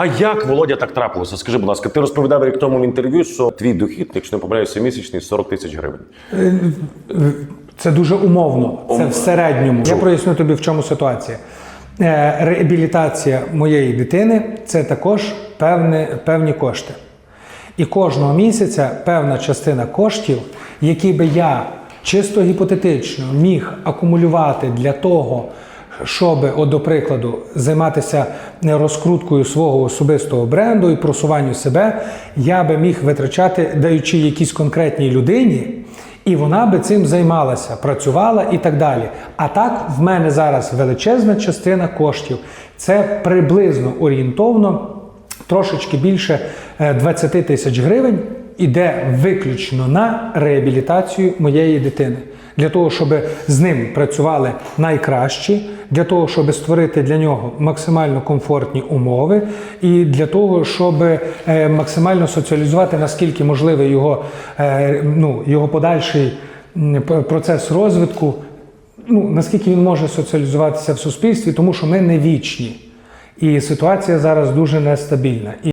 А як Володя так трапилося? Скажи, будь ласка, ти розповідав рік тому в інтерв'ю, що твій дохід, якщо не помиляюся, місячний 40 тисяч гривень. Це дуже умовно. Це в середньому. Я проясню тобі, в чому ситуація. Е, Реабілітація моєї дитини це також певне, певні кошти. І кожного місяця певна частина коштів, які би я чисто гіпотетично міг акумулювати для того, щоб, от, до прикладу, займатися розкруткою свого особистого бренду і просуванню себе, я би міг витрачати, даючи якійсь конкретній людині, і вона би цим займалася, працювала і так далі. А так, в мене зараз величезна частина коштів. Це приблизно орієнтовно трошечки більше е, 20 тисяч гривень іде виключно на реабілітацію моєї дитини. Для того, щоб з ним працювали найкращі, для того, щоб створити для нього максимально комфортні умови, і для того, щоб е, максимально соціалізувати наскільки можливий його, е, ну, його подальший процес розвитку, ну, наскільки він може соціалізуватися в суспільстві, тому що ми не вічні. І ситуація зараз дуже нестабільна.